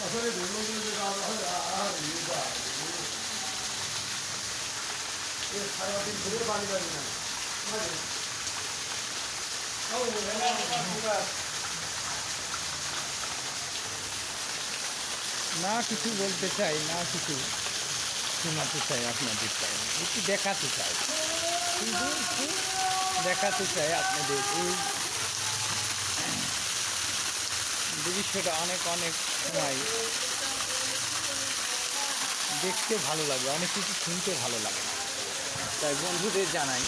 আসলে ধর্মগুলো যে আর সারাদিন না না কিছু বলতে চাই, না কিছু শোনাতে চাই আপনাদের চাই একটু দেখাতে চাই। দেখাতে চাই আপনাদের এই দৃশ্যটা অনেক অনেক সময় দেখতে ভালো লাগে, অনেক কিছু শুনতে ভালো লাগে। তাই বন্ধুদের জানাই,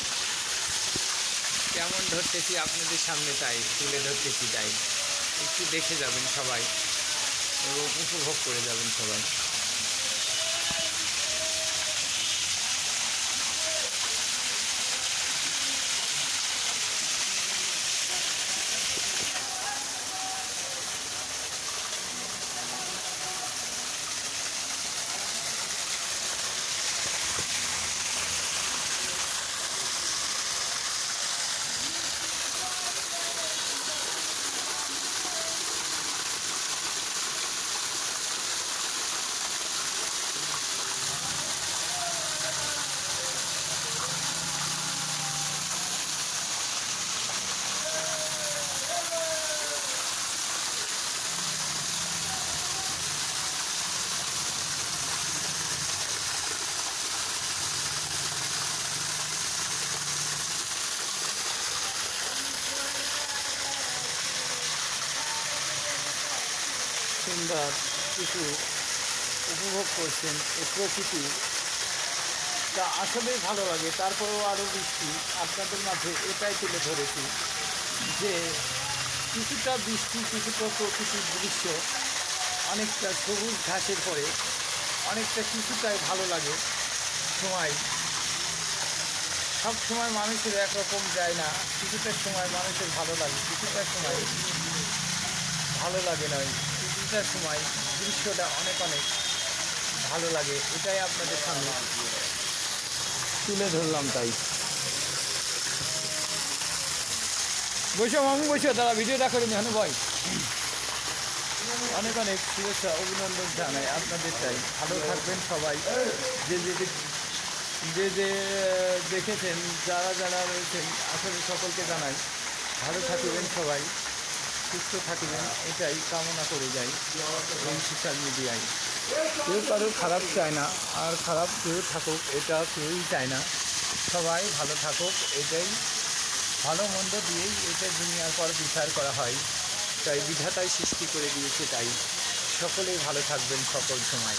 কেমন ধরতেছি আপনাদের সামনে তাই, তুলে ধরতেছি তাই। একটু দেখে যাবেন সবাই এবং উপভোগ করে যাবেন সবাই। সুন্দর কিছু উপভোগ করছেন এই প্রকৃতি। তা আসলেই ভালো লাগে। তারপরেও আরও বৃষ্টি। আপনাদের মাঝে এটাই তুলে ধরেছি যে কিছুটা বৃষ্টি, কিছুটা প্রকৃতির দৃশ্য অনেকটা সবুজ ঘাসের পরে অনেকটা কিছুটাই ভালো লাগে সময়। সব সময় মানুষের একরকম যায় না। কিছুটা সময় মানুষের ভালো লাগে, কিছুটা সময় ভালো লাগে নয় কিছুটা সময় দৃশ্যটা অনেক অনেক ভালো লাগে, এটাই আপনাদের সামনে তুলে ধরলাম তাই। বসো মামু বসো তারা ভিডিওটা করে নি ভাই। অনেক অনেক শুভেচ্ছা, অভিনন্দন জানাই আপনাদের চাই ভালো থাকবেন সবাই। যে যে যে যে দেখেছেন, যারা যারা রয়েছেন আসলে সকলকে জানাই। ভালো থাকবেন সবাই। সুস্থ থাকবেন, এটাই কামনা করে যাই এই সোশ্যাল মিডিয়ায় কেউ কারোর খারাপ চায় না, আর খারাপ কেউ থাকুক, এটা কেউই চায় না। সবাই ভালো থাকুক, এটাই ভালো মন্দ দিয়েই এটা দুনিয়ার পর বিচার করা হয়। তাই বিধাতাই সৃষ্টি করে দিয়েছে তাই। সকলেই ভালো থাকবেন সকল সময়।